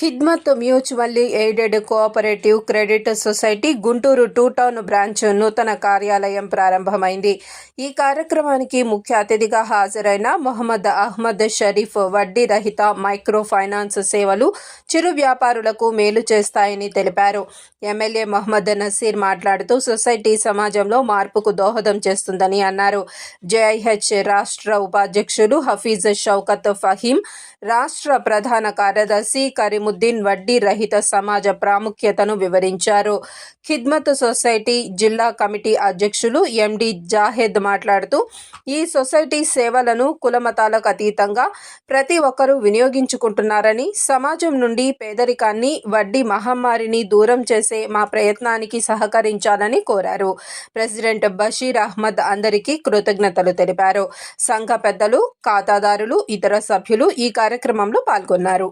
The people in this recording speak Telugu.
Khidmat mutually aided cooperative credit society Guntur two town branch నూతన కార్యాలయం ప్రారంభమైంది. ఈ కార్యక్రమానికి ముఖ్య అతిథిగా హాజరైన మొహమ్మద్ అహ్మద్ షరీఫ్ వడ్డీ రహిత మైక్రో ఫైనాన్స్ సేవలు చిరు వ్యాపారులకు మేలు చేస్తాయని తెలిపారు. ఎమ్మెల్యే మొహమ్మద్ నసీర్ మాట్లాడుతూ సొసైటీ సమాజంలో మార్పుకు దోహదం చేస్తుందని అన్నారు. జేఐహెచ్ రాష్ట్ర ఉపాధ్యక్షులు హఫీజ్ షౌకత్ ఫహీం రాష్ట్ర ప్రధాన కార్యదర్శి నిజాముద్దీన్ వడ్డీ రహిత సమాజ ప్రాముఖ్యతను వివరించారు. ఖిద్మత్ సొసైటీ జిల్లా కమిటీ అధ్యక్షులు ఎండి జాహెద్ మాట్లాడుతూ ఈ సొసైటీ సేవలను కులమతాలకు అతీతంగా ప్రతి ఒక్కరూ వినియోగించుకుంటున్నారని సమాజం నుండి పేదరికాన్ని వడ్డీ మహమ్మారిని దూరం చేసే మా ప్రయత్నానికి సహకరించాలని కోరారు. ప్రెసిడెంట్ బషీర్ అహ్మద్ అందరికీ కృతజ్ఞతలు తెలిపారు. సంఘ పెద్దలు ఖాతాదారులు ఇతర సభ్యులు ఈ కార్యక్రమంలో పాల్గొన్నారు.